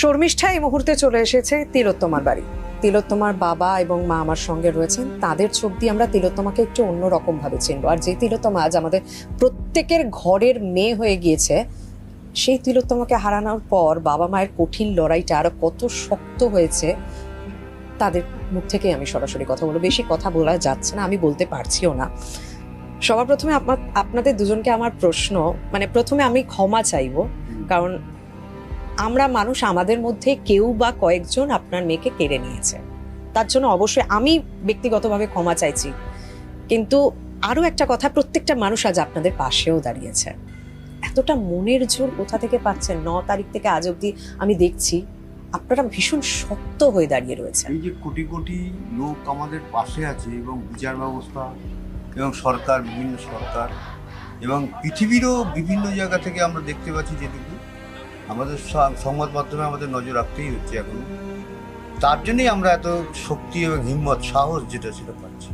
শর্মিষ্ঠা এই মুহূর্তে চলে এসেছে তিলোত্তমার বাড়ি। তিলোত্তমার বাবা এবং মা আমার সঙ্গে রয়েছেন। তাদের চোখ দিয়ে আমরা তিলোত্তমাকে একটু অন্যরকম ভাবে চিনবো। আর যে তিলোত্তমা আজ আমাদের প্রত্যেকের ঘরের মেয়ে হয়ে গিয়েছে, সেই তিলোত্তমাকে হারানোর পর বাবা মায়ের কঠিন লড়াইটা আরও কত শক্ত হয়েছে, তাদের মুখ থেকেই আমি সরাসরি কথা বলব। বেশি কথা বলা যাচ্ছে না, আমি বলতে পারছিও না। সবার প্রথমে আপনাদের দুজনকে আমার প্রশ্ন মানে প্রথমে আমি ক্ষমা চাইব, কারণ আমরা মানুষ আমাদের মধ্যে কেউ বা কয়েকজন আপনার মেয়েকে কেড়ে নিয়েছে। তার জন্য অবশ্যই আমি ব্যক্তিগতভাবে ক্ষমা চাইছি। কিন্তু আরও একটা কথা, প্রত্যেকটা মানুষ আজ আপনাদের পাশেও দাঁড়িয়েছে। এতটা মনের জোর কোথা থেকে পাচ্ছেন? ন তারিখ থেকে আজ অবধি আমি দেখছি আপনারা ভীষণ শক্ত হয়ে দাঁড়িয়ে রয়েছেন। এই যে কোটি কোটি লোক আমাদের পাশে আছে এবং বিচার ব্যবস্থা এবং সরকার, বিভিন্ন সরকার এবং পৃথিবীরও বিভিন্ন জায়গা থেকে আমরা দেখতে পাচ্ছি যেটুকু। আমাদের সংবাদ মাধ্যমে আমাদের নজর রাখতেই হচ্ছে এখন। তার জন্যই আমরা এত শক্তি এবং হিম্মত সাহস যেটা সেটা পাচ্ছি।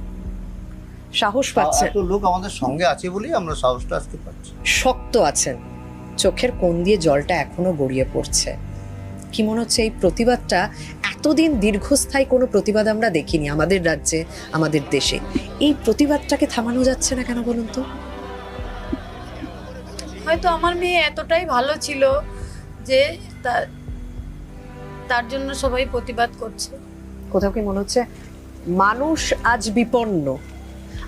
সাহস পাচ্ছে এত লোক আমাদের সঙ্গে আছে বলেই আমরা সাহসটা আজকে পাচ্ছি। শক্ত আছেন। চোখের কোণ দিয়ে জলটা এখনও গড়িয়ে পড়ছে। কি মনে হচ্ছে এই প্রতিবাদটা? এতদিন দীর্ঘস্থায়ী কোনো প্রতিবাদ আমরা দেখিনি আমাদের রাজ্যে আমাদের দেশে। এই প্রতিবাদটাকে থামানো যাচ্ছে না কেন বলুন তো? হয়তো আমার মেয়ে এতটাই ভালো ছিল যে তার জন্য সবাই প্রতিবাদ করছে। কোথাও কি মনে হচ্ছে? মানুষ আজ বিপন্ন।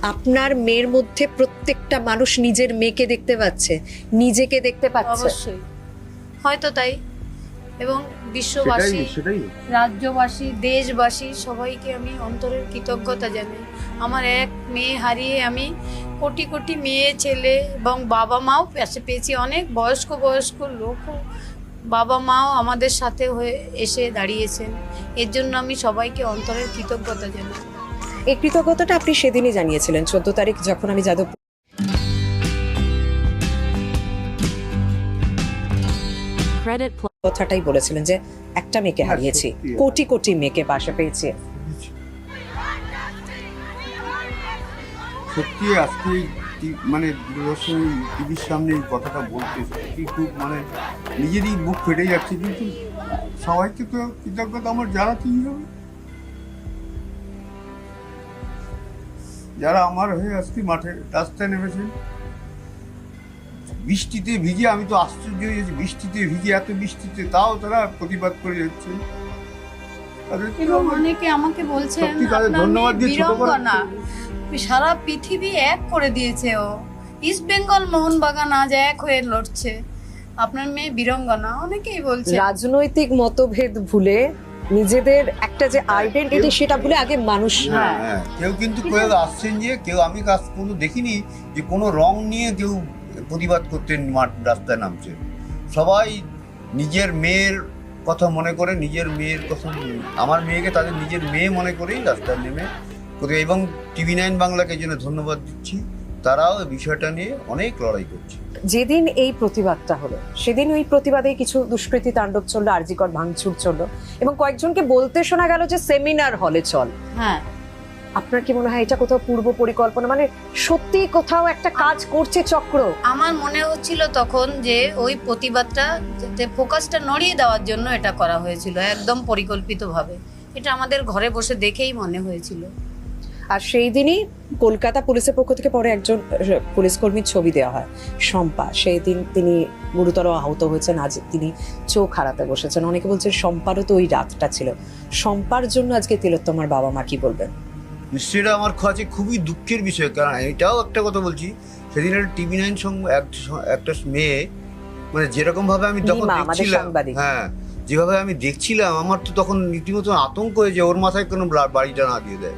আপনার মেয়ের মধ্যে প্রত্যেকটা মানুষ নিজের মেয়েকে দেখতে পাচ্ছে নিজেকে দেখতে পাচ্ছে। অবশ্যই। হয়তো তাই। এবং বিশ্ববাসী রাজ্যবাসী দেশবাসী সবাইকে আমি অন্তরের কৃতজ্ঞতা জানাই। আমার এক মেয়ে হারিয়ে আমি কোটি কোটি মেয়ে ছেলে এবং বাবা মাও পেয়েছি। অনেক বয়স্ক বয়স্ক লোকও বাবা মাও আমাদের সাথে হয়ে এসে দাঁড়িয়েছেন। এর জন্য আমি সবাইকে অন্তরের কৃতজ্ঞতা জানাই। এই কৃতজ্ঞতাটা আপনি সেদিনই জানিয়েছিলেন চোদ্দ তারিখ যখন আমি যাদব কথাটাই বলেছিলেন যে একটা মেয়েকে হ্যাঁ, হারিয়েছি কোটি কোটি মেয়েকে পাশে পেয়েছি। সত্যি আজকে মানে দূরদর্শন টিভির সামনে এই কথাটা বলতে সত্যি খুব মানে নিজেরই বুক ফেটে যাচ্ছে কিন্তু সবাইকে তো কৃতজ্ঞতা আমার জানাতেই হবে যারা আমার হয়ে আজকে মাঠে রাস্তায় নেমেছেন বৃষ্টিতে ভিজে আমি তো আশ্চর্য হয়ে গেছি বৃষ্টিতে ভিজে এত বৃষ্টিতে তাও তারা প্রতিবাদ করে যাচ্ছে। অনেকে আমাকে তাদের ধন্যবাদ দিয়ে ছোট সারা পৃথিবী এক করে দিয়েছে ও। ইস্ট বেঙ্গল মোহনবাগান আজ এক হয়ে লড়ছে। আপনার মেয়ে বীরঙ্গনা অনেকেই বলছে। রাজনৈতিক মতভেদ ভুলে নিজেদের একটা যে আইডেন্টিটি সেটা ভুলে আগে মানুষ হ্যাঁ হ্যাঁ। কেউ কিন্তু কেউ আসছেন যে কেউ আমি কাজ কোনো দেখিনি যে কোনো রং নিয়ে কেউ প্রতিবাদ করতেন মাঠ রাস্তায় নামছে। সবাই নিজের মেয়ের কথা মনে করে নিজের মেয়ের কথা আমার মেয়েকে তাদের নিজের মেয়ে মনে করেই রাস্তায় নেমে এবং টিভি নাইন বাংলাকে জন্য ধন্যবাদ দিচ্ছি। তারাও এই বিষয়টা নিয়ে অনেক লড়াই করছে। যেদিন এই প্রতিবাদটা হলো সেদিন ওই প্রতিবাদে কিছু দুষ্কৃতি তাণ্ডব চলল আরজিকর ভাঙচুর চলল এবং কয়েকজনকে বলতে শোনা গেল যে সেমিনার হলে চল। হ্যাঁ। আপনার কি মনে হয় এটা কোথাও পূর্ব পরিকল্পনা? মানে সত্যি কোথাও একটা কাজ করছে চক্র? আমার মনে হচ্ছিল তখন যে ওই প্রতিবাদটা যাতে ফোকাসটা নড়িয়ে দেওয়ার জন্য এটা করা হয়েছিল একদম পরিকল্পিতভাবে। এটা আমাদের ঘরে বসে দেখেই মনে হয়েছিল। আর সেই দিনই কলকাতা পুলিশের পক্ষ থেকে পরে একজন পুলিশ কর্মীর ছবি দেওয়া হয় শম্পা। সেই দিন তিনি গুরুতর আহত হয়েছেন আজ তিনি চোখ হারাতে বসেছেন। অনেকে বলছেন শম্পারও তো ওই রাতটা ছিল। শম্পার জন্য আজকে তিলোত্তমার বাবা মা কি বলবেন? সেটা আমার কাছে খুবই দুঃখের বিষয় কারণ এটাও একটা কথা বলছি সেদিন একটা টিভি নাইন সঙ্গে একটা মেয়ে মানে যেরকম ভাবে আমি তখন দেখছিলাম হ্যাঁ যেভাবে আমি দেখছিলাম আমার তো তখন রীতিমতো আতঙ্ক হয়ে হয়েছে ওর মাথায় কোনো বাড়িটা না দিয়ে দেয়।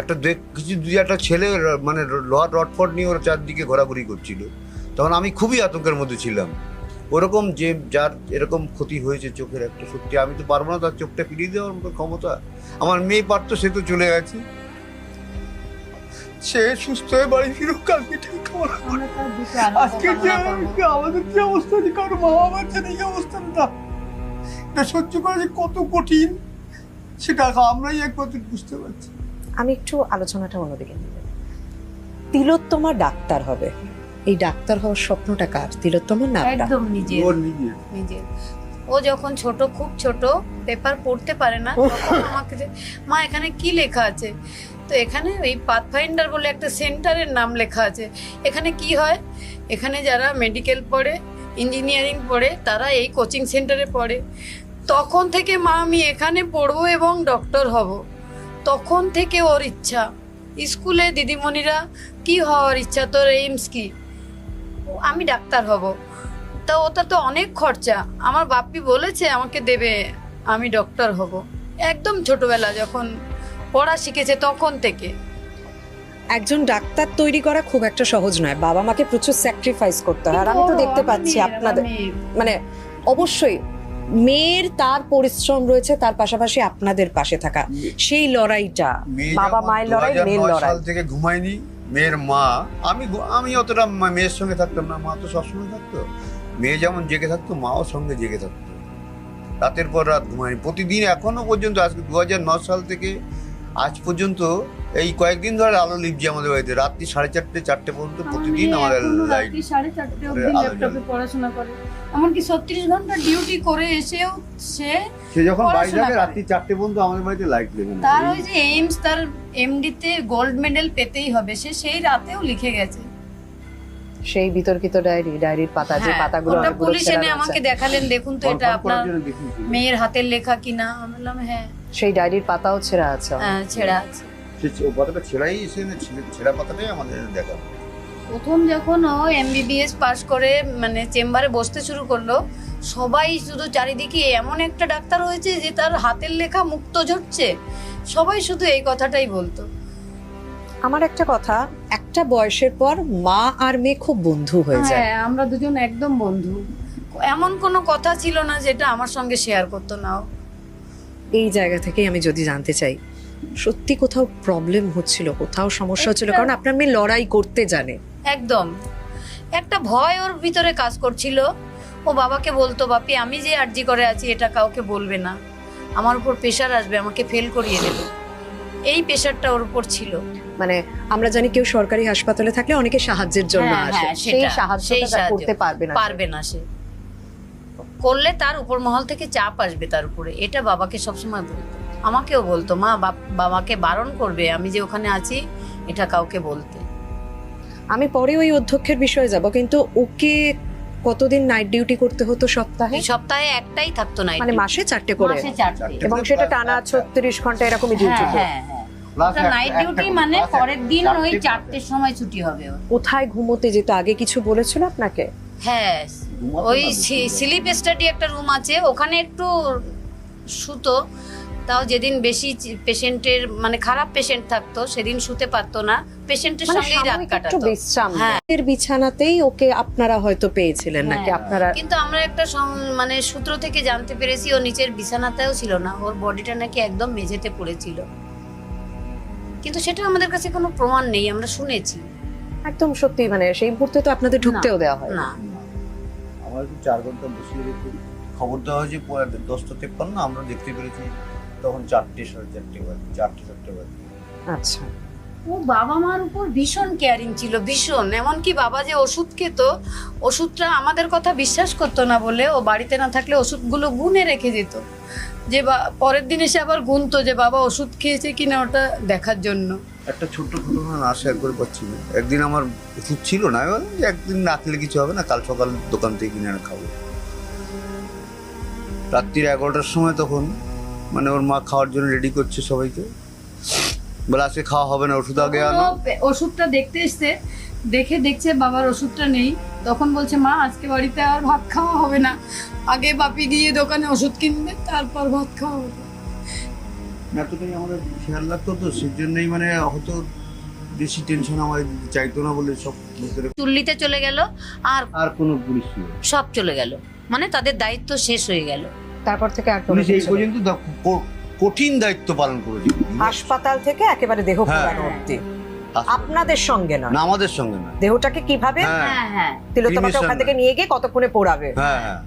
একটা দেখ কিছু দুই একটা ছেলে মানে লোহার রটফট নিয়ে ওরা চারদিকে ঘোরাঘুরি করছিল। তখন আমি খুবই আতঙ্কের মধ্যে ছিলাম। ওরকম যে যার এরকম ক্ষতি হয়েছে চোখের একটা সত্যি আমি তো পারব না তার চোখটা ফিরিয়ে দেওয়ার মতো ক্ষমতা। আমার মেয়ে পারতো সে তো চলে গেছে। সে সুস্থ হয়ে বাড়ি ফিরুক কালকে ঠিক আজকে যে আমাদের যে অবস্থা যে কারও মা বাবার যে এই অবস্থা না এটা সহ্য করা যে কত কঠিন সেটা আমরাই একমাত্র বুঝতে পারছি। আমি একটু আলোচনাটা অন্যদিকে নিয়ে তিলোত্তমা ডাক্তার হবে। এই ডাক্তার হওয়ার স্বপ্নটা কার? তিলোত্তমার না একদম নিজের। নিজের। ও যখন ছোট খুব ছোট পেপার পড়তে পারে না তখন আমাকে যে, মা এখানে কি লেখা আছে? তো এখানে ওই পাথফাইন্ডার বলে একটা সেন্টারের নাম লেখা আছে। এখানে কি হয়? এখানে যারা মেডিকেল পড়ে ইঞ্জিনিয়ারিং পড়ে তারা এই কোচিং সেন্টারে পড়ে। তখন থেকে মা আমি এখানে পড়ব এবং ডক্টর হব। তখন থেকে ওর ইচ্ছা। স্কুলে দিদিমণিরা কি হওয়ার ইচ্ছা তোর এইমস কি? আমি ডাক্তার হব। তা ওটা তো অনেক খরচা। আমার বাপ্পি বলেছে আমাকে দেবে আমি ডক্টর হব। একদম ছোটবেলা যখন পড়া শিখেছে তখন থেকে। একজন ডাক্তার তৈরি করা খুব একটা সহজ নয়। বাবা মাকে প্রচুর স্যাক্রিফাইস করতে হয়। আর আমি তো দেখতে পাচ্ছি আপনাদের মানে অবশ্যই মেয়ের তার পরিশ্রম রয়েছে তার পাশাপাশি আপনাদের পাশে থাকা। সেই লড়াইটা বাবা মায়ের লড়াই মেয়ের লড়াই। সাল থেকে ঘুমাইনি মেয়ের মা আমি আমি অতটা মেয়ের সঙ্গে থাকতাম না মা তো সবসময় থাকতো। মেয়ে যেমন জেগে থাকতো মাও সঙ্গে জেগে থাকতো। রাতের পর রাত ঘুমাইনি প্রতিদিন এখনও পর্যন্ত আজকে দুহাজার নয় সাল থেকে আজ পর্যন্ত এই কয়েকদিন ধরে আলো লিপছে আমাদের বাড়িতে। রাত্রি সাড়ে চারটে চারটে পর্যন্ত প্রতিদিন আমাদের লাইট সাড়ে চারটে অবধি ল্যাপটপে পড়াশোনা করে। এমনকি ছত্রিশ ঘণ্টা ডিউটি করে এসেও সে সে যখন বাড়ি যাবে রাত্রি চারটে পর্যন্ত আমাদের বাড়িতে লাইট লেগে তার ওই যে এইমস তার এমডিতে গোল্ড মেডেল পেতেই হবে। সে সেই রাতেও লিখে গেছে। সেই বিতর্কিত ডায়েরি ডায়েরির পাতা যে হ্যাঁ, পাতাগুলো পুলিশ এনে আমাকে দেখালেন দেখুন তো এটা আপনার মেয়ের হাতের লেখা কিনা। আমি বললাম হ্যাঁ সেই ডায়েরির পাতাও ছেঁড়া আছে। হ্যাঁ, ছেঁড়া আছে। পাতাটা ছেঁড়াই এসে ছেঁড়া- পাতাটাই আমাদের দেখা প্রথম যখন ও এমবিবিএস পাশ করে মানে চেম্বারে বসতে শুরু করল সবাই শুধু চারিদিকে এমন একটা ডাক্তার হয়েছে যে তার হাতের লেখা মুক্ত ঝরছে। সবাই শুধু এই কথাটাই বলতো। আমার একটা কথা একটা বয়সের পর মা আর মেয়ে খুব বন্ধু হয়ে যায়। হ্যাঁ আমরা দুজন একদম বন্ধু। এমন কোনো কথা ছিল না যেটা আমার সঙ্গে শেয়ার করতো না ও। এই জায়গা থেকেই আমি যদি জানতে চাই সত্যি কোথাও প্রবলেম হচ্ছিল কোথাও সমস্যা হচ্ছিল? কারণ আপনার মেয়ে লড়াই করতে জানে। একদম। একটা ভয় ওর ভিতরে কাজ করছিল। ও বাবাকে বলতো বাপি আমি যে আর্জি করে আছি এটা কাউকে বলবে না। আমার উপর প্রেশার আসবে আমাকে ফেল করিয়ে দেবে। এই প্রেশারটা ওর উপর ছিল। মানে আমরা জানি কেউ সরকারি হাসপাতালে থাকলে অনেকে সাহায্যের জন্য হ্যাঁ, আসে। হ্যাঁ, সেই সাহায্য। করতে পারবে না। পারবে না সে। করলে তার উপর মহল থেকে চাপ আসবে তার উপরে। এটা বাবাকে সবসময় বলতো। আমাকেও বলতো মা বাবাকে বারণ করবে আমি যে ওখানে আছি এটা কাউকে বলতে। আমি পরে ওই অধ্যক্ষের বিষয়ে যাব কিন্তু ওকে কতদিন নাইট ডিউটি করতে হতো সপ্তাহে? সপ্তাহে একটাই থাকতো না মানে মাসে চারটে করে। মাসে চারটে। এবং সেটা টানা ছত্রিশ ঘণ্টা এরকমই ডিউটি হ্যাঁ হ্যাঁ হ্যাঁ। নাইট ডিউটি মানে পরের দিন ওই চারটের সময় ছুটি হবে কোথায় ঘুমোতে যেত? আগে কিছু বলেছিল আপনাকে? হ্যাঁ ওই। স্লিপ স্টাডি একটা রুম আছে ওখানে একটু সুতো তাও যেদিন বেশি পেশেন্টের মানে খারাপ পেশেন্ট থাকতো সেদিন শুতে পারতো না পেশেন্টের মানে সঙ্গেই রাত কাটাতো বিশ্রাম হ্যাঁ। এর বিছানাতেই ওকে আপনারা হয়তো পেয়েছিলেন নাকি হ্যাঁ। আপনারা কিন্তু আমরা একটা মানে সূত্র থেকে জানতে পেরেছি ও নিচের বিছানাতেও ছিল না ওর বডিটা নাকি একদম মেঝেতে পড়েছিল কিন্তু সেটা আমাদের কাছে কোনো প্রমাণ নেই আমরা শুনেছি একদম সত্যি মানে সেই মুহূর্তে তো আপনাদের ঢুকতেও দেওয়া হয় না আমার একটু চার ঘণ্টা বসিয়ে রেখে খবর দেওয়া হয়েছে পরে দশটা তেপ্পান্ন আমরা দেখতে পেরেছি তখন চারটে সাড়ে চারটে বাজে চারটে চারটে বাজে। আচ্ছা। ও বাবা মার উপর ভীষণ কেয়ারিং ছিল ভীষণ। এমনকি বাবা যে ওষুধ খেত ওষুধটা আমাদের কথা বিশ্বাস করতো না বলে ও বাড়িতে না থাকলে ওষুধগুলো গুনে রেখে যেত যে বা- পরের দিন এসে আবার গুনতো যে বাবা ওষুধ খেয়েছে কিনা ওটা দেখার জন্য। একটা ছোট্ট ঘটনা না শেয়ার করে পাচ্ছি না। একদিন আমার ওষুধ ছিল না একদিন না খেলে কিছু হবে না, কাল সকাল দোকান থেকে কিনে এনে খাব। রাত্রির এগারোটার সময় তখন মানে ওর মা খাওয়ার জন্য রেডি করছে সবাইকে। বলে আজকে খাওয়া হবে না, ওষুধ আগে আনো। ওষুধটা দেখতে এসছে, দেখে দেখছে বাবার ওষুধটা নেই। তখন বলছে, মা, আজকে বাড়িতে আর ভাত খাওয়া হবে না। আগে বাপি গিয়ে দোকানে ওষুধ কিনবে, তারপর ভাত খাওয়া হবে। এতটাই আমাদের খেয়াল রাখতো তো সেই জন্যই মানে হয়তো বেশি টেনশন আমার চাইতো না বলে সব ভিতরে চুল্লিতে চলে গেল আর আর কোনো পুলিশ সব চলে গেল। মানে তাদের দায়িত্ব শেষ হয়ে গেল। তারপর থেকে আর পুলিশ এই পর্যন্ত দা- ক- কঠিন দায়িত্ব পালন করেছে। হাসপাতাল থেকে একেবারে দেহ হ্যাঁ। পোড়ানো অব্দি আপনাদের সঙ্গে নয়। না আমাদের সঙ্গে না দেহটাকে কীভাবে? হ্যাঁ। হ্যাঁ হ্যাঁ। তিলোত্তমাকে ক্রিমেশন ওখান থেকে নিয়ে গিয়ে কতক্ষণে পোড়াবে? হ্যাঁ হ্যাঁ।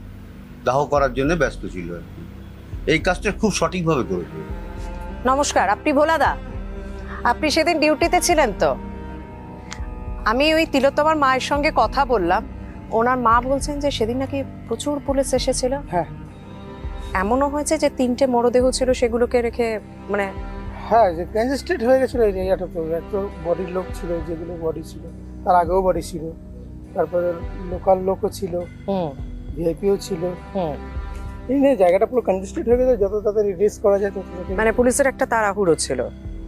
দাহ করার জন্য ব্যস্ত ছিল আর কি। এই কাজটা খুব সঠিকভাবে করেছে। নমস্কার আপনি ভোলাদা? আপনি সেদিন ডিউটিতে ছিলেন তো? আমি ওই তিলোত্তমার মায়ের সঙ্গে কথা বললাম। ওনার মা বলছেন যে সেদিন নাকি প্রচুর পুলিশ এসেছিল। হ্যাঁ। এমনও হয়েছে যে তিনটে মরদেহ ছিল সেগুলোকে রেখে মানে হ্যাঁ যে কনজেস্টেড হয়ে গেছিল এই জায়গাটা তো এত বডির লোক ছিল যেগুলো বডি ছিল তার আগেও বডি ছিল। তারপরে লোকাল লোকও ছিল। হুম। ভিআইপিও ছিল। হুম। এই নিয়ে জায়গাটা পুরো কনজেস্টেড হয়ে গেছে যত তাড়াতাড়ি রিলিজ করা যায় তত মানে পুলিশের একটা তাড়াহুড়ো ছিল।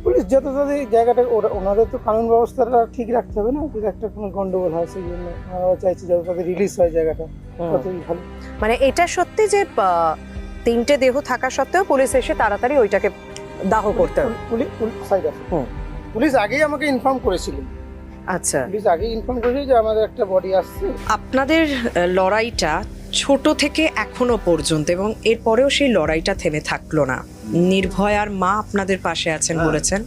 পুলিশ যত তাড়াতাড়ি জায়গাটা ওনাদের তো কানুন ব্যবস্থাটা ঠিক রাখতে হবে না যদি একটা কোনো গন্ডগোল হয় সেই জন্য আমরা চাইছি যত তাড়াতাড়ি রিলিজ হয় জায়গাটা। ততই ভালো। মানে এটা সত্যি যে তিনটে দেহ থাকা সত্ত্বেও পুলিশ এসে তাড়াতাড়ি ওইটাকে দাহ করতে হবে। পুলিশ সাইড পুলিশ আগেই আমাকে ইনফর্ম করেছিল। আচ্ছা। পুলিশ আগেই ইনফর্ম করেছিল যে আমাদের একটা বডি আসছে। আপনাদের লড়াইটা ছোট থেকে এখনও পর্যন্ত এবং এরপরেও সেই লড়াইটা থেমে থাকল না। নির্ভয়ার মা আপনাদের পাশে আছেন হ্যাঁ। বলেছেন?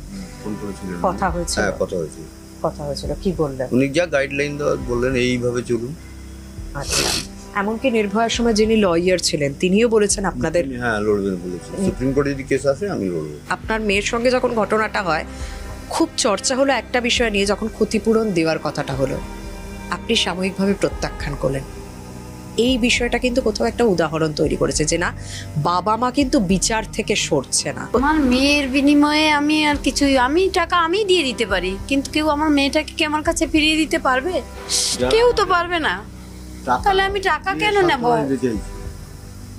কথা হয়েছে হ্যাঁ কথা হয়েছে কথা হয়েছিল। কি বললেন? উনি যা গাইডলাইন দেওয়ার বললেন এইভাবে চলুন। আচ্ছা। এমনকি নির্ভয়ার সময় যিনি লয়ার ছিলেন তিনিও বলেছেন আপনাদের হ্যাঁ লড়বেন বলেছে সুপ্রিম কোর্টে যদি কেস আসে আমি লড়বো। আপনার মেয়ের সঙ্গে যখন ঘটনাটা হয় খুব চর্চা হলো একটা বিষয় নিয়ে যখন ক্ষতিপূরণ দেওয়ার কথাটা হলো। আপনি সাময়িকভাবে প্রত্যাখ্যান করলেন। এই বিষয়টা কিন্তু কোথাও একটা উদাহরণ তৈরি করেছে যে না বাবা মা কিন্তু বিচার থেকে সরছে না। আমার মেয়ের বিনিময়ে আমি আর কিছুই আমি টাকা আমি দিয়ে দিতে পারি কিন্তু কেউ আমার মেয়েটাকে কি আমার কাছে ফিরিয়ে দিতে পারবে? কেউ তো পারবে না। তাহলে আমি টাকা কেন নেব?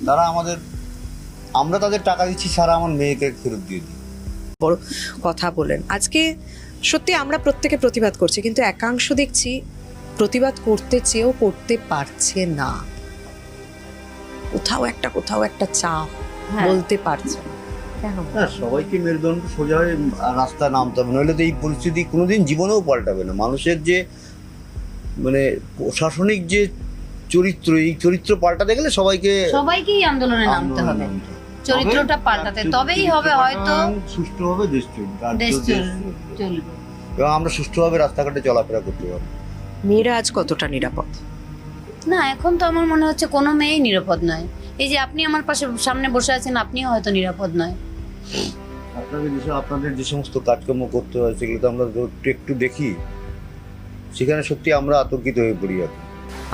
তারা আমাদের আমরা তাদের টাকা দিচ্ছি সারা আমার মেয়েকে ফেরত দিয়ে দিই বড় কথা বলেন। আজকে সত্যি আমরা প্রত্যেকে প্রতিবাদ করছি কিন্তু একাংশ দেখছি প্রতিবাদ করতে চেয়েও করতে পারছে না। কোথাও একটা কোথাও একটা চাপ হ্যাঁ। বলতে পারছে সবাইকে মেরুদণ্ড সোজা হয়ে রাস্তায় নামতে হবে। নইলে তো এই পরিস্থিতি কোনোদিন জীবনেও পাল্টাবে না। মানুষের যে মানে প্রশাসনিক যে চরিত্র এই চরিত্র পাল্টাতে গেলে সবাইকে সবাইকেই আন্দোলনে নামতে হবে। চরিত্রটা পাল্টাতে তবেই হবে হয়তো সুষ্ঠুভাবে দেশ। চলবে। এবং আমরা সুষ্ঠুভাবে রাস্তাঘাটে চলাফেরা করতে পারব। মেয়েরা আজ কতটা নিরাপদ? না এখন তো আমার মনে হচ্ছে কোনো মেয়েই নিরাপদ নয়। এই যে আপনি আমার পাশে সামনে বসে আছেন আপনিও হয়তো নিরাপদ নয়। আপনাদের যে আপনাদের যে সমস্ত কাজকর্ম করতে হয় সেগুলো তো আমরা একটু একটু দেখি। সেখানে সত্যি আমরা আতঙ্কিত হয়ে পড়ি এখন।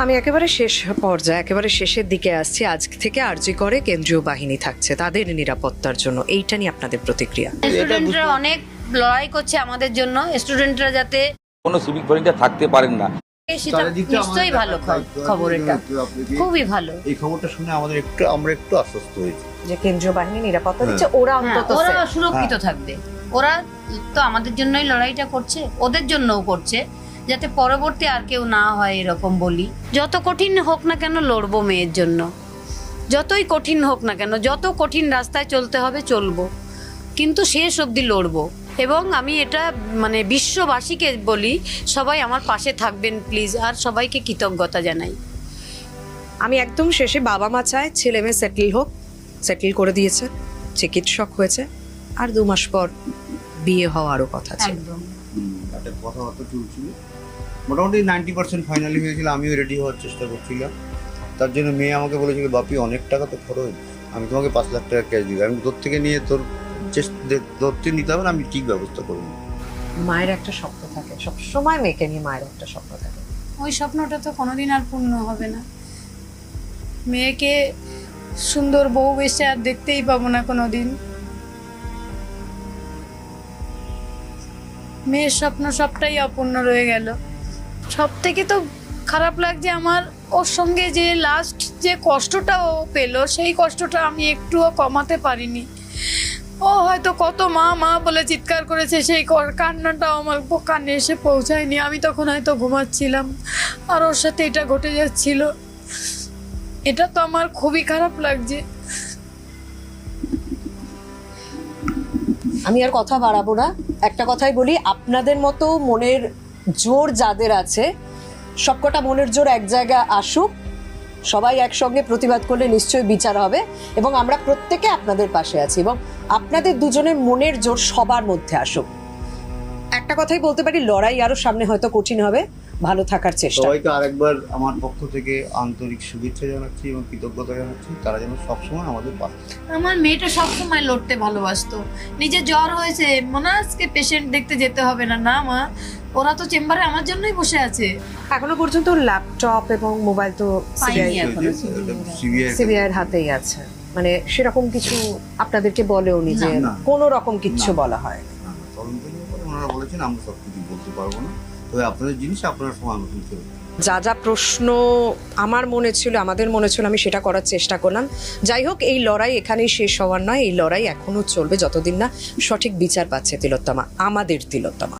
আমি একেবারে শেষ পর্যায়ে একেবারে শেষের দিকে আসছি। আজ থেকে আরজি করে কেন্দ্রীয় বাহিনী থাকছে তাদের নিরাপত্তার জন্য। এইটা নিয়ে আপনাদের প্রতিক্রিয়া? স্টুডেন্টরা অনেক লড়াই করছে আমাদের জন্য। স্টুডেন্টরা যাতে কোনো সিভিক ভলেন্টিয়ার থাকতে পারেন না। সেটা নিশ্চয়ই ভালো খবর এটা খুবই ভালো। এই খবরটা শুনে আমাদের একটু আমরা একটু আশ্বস্ত হয়েছি। যে কেন্দ্রীয় বাহিনী নিরাপত্তা হ্যাঁ। দিচ্ছে ওরা হ্যাঁ, অন্তত ওরা সুরক্ষিত থাকবে। ওরা তো আমাদের জন্যই লড়াইটা করছে ওদের জন্যও করছে যাতে পরবর্তী আর কেউ না হয় এরকম বলি। যত কঠিন হোক না কেন লড়বো মেয়ের জন্য। যতই কঠিন হোক না কেন যত কঠিন রাস্তায় চলতে হবে চলবো। কিন্তু শেষ অবধি লড়বো। এবং আমি এটা মানে বিশ্ববাসীকে বলি সবাই আমার পাশে থাকবেন প্লিজ আর সবাইকে কৃতজ্ঞতা জানাই। আমি একদম শেষে বাবা মা চায় ছেলে মেয়ে সেটেল হোক সেটেল করে দিয়েছে চিকিৎসক হয়েছে আর দু মাস পর বিয়ে হওয়ারও কথা ছিল। কথাবার্তা চলছিল। মোটামুটি নাইনটি পার্সেন্ট ফাইনালি হয়েছিল আমিও রেডি হওয়ার চেষ্টা করছিলাম। তার জন্য মেয়ে আমাকে বলেছিল বাপি অনেক টাকা তো খরচ আমি তোমাকে পাঁচ লাখ টাকা ক্যাশ দিব। আমি তোর থেকে নিয়ে তোর চেষ্টা নিতে হবে আমি ঠিক ব্যবস্থা করে নেব। মায়ের একটা স্বপ্ন থাকে। সবসময় মেয়েকে নিয়ে মায়ের একটা স্বপ্ন থাকে। ওই স্বপ্নটা তো কোনোদিন আর পূর্ণ হবে না। মেয়েকে সুন্দর বউ বেশে আর দেখতেই পাবো না কোনোদিন। মেয়ের স্বপ্ন সবটাই অপূর্ণ রয়ে গেল। সব থেকে তো খারাপ লাগছে আমার ওর সঙ্গে যে লাস্ট যে কষ্টটা ও পেল সেই কষ্টটা আমি একটুও কমাতে পারিনি। ও, হয়তো কত মা মা বলে চিৎকার করেছে, সেই কান্নাটাও আমার কানে এসে পৌঁছায়নি। আমি তখন হয়তো ঘুমাচ্ছিলাম, আর ওর সাথে এটা ঘটে যাচ্ছিল। এটা তো আমার খুবই খারাপ লাগছে। আমি আর কথা বাড়াবো না। একটা কথাই বলি, আপনাদের মতো মনের জোর যাদের আছে, সবকটা মনের জোর এক জায়গায় আসুক। সবাই একসঙ্গে প্রতিবাদ করলে নিশ্চয়ই বিচার হবে এবং আমরা প্রত্যেকে আপনাদের পাশে আছি এবং আপনাদের দুজনের মনের জোর সবার মধ্যে আসুক। একটা কথাই বলতে পারি, লড়াই আরও সামনে হয়তো কঠিন হবে। ভালো থাকার চেষ্টা। সবাইকে আরেকবার আমার পক্ষ থেকে আন্তরিক শুভেচ্ছা জানাচ্ছি এবং কৃতজ্ঞতা জানাচ্ছি। তারা যেন সবসময় আমাদের পাশে আমার মেয়েটা সবসময় লড়তে ভালোবাসতো। নিজে জ্বর হয়েছে মনে আজকে পেশেন্ট দেখতে যেতে হবে না। না মা ওরা তো চেম্বারে আমার জন্যই বসে আছে। এখনও পর্যন্ত ল্যাপটপ এবং মোবাইল তো সিবিআই হাতেই আছে। মানে সেরকম কিছু আপনাদেরকে বলেও নি যে। কোনো রকম কিচ্ছু বলা হয় না, তদন্ত নিয়ে ওনারা বলেছেন আমরা সব কিছু বলতে পারব না। আপনাদের জিনিস আপনারা যা যা প্রশ্ন আমার মনে ছিল, আমাদের মনে ছিল, আমি সেটা করার চেষ্টা করলাম। যাই হোক, এই লড়াই এখানেই শেষ হওয়ার নয়, এই লড়াই এখনও চলবে যতদিন না সঠিক বিচার পাচ্ছে তিলোত্তমা, আমাদের তিলোত্তমা।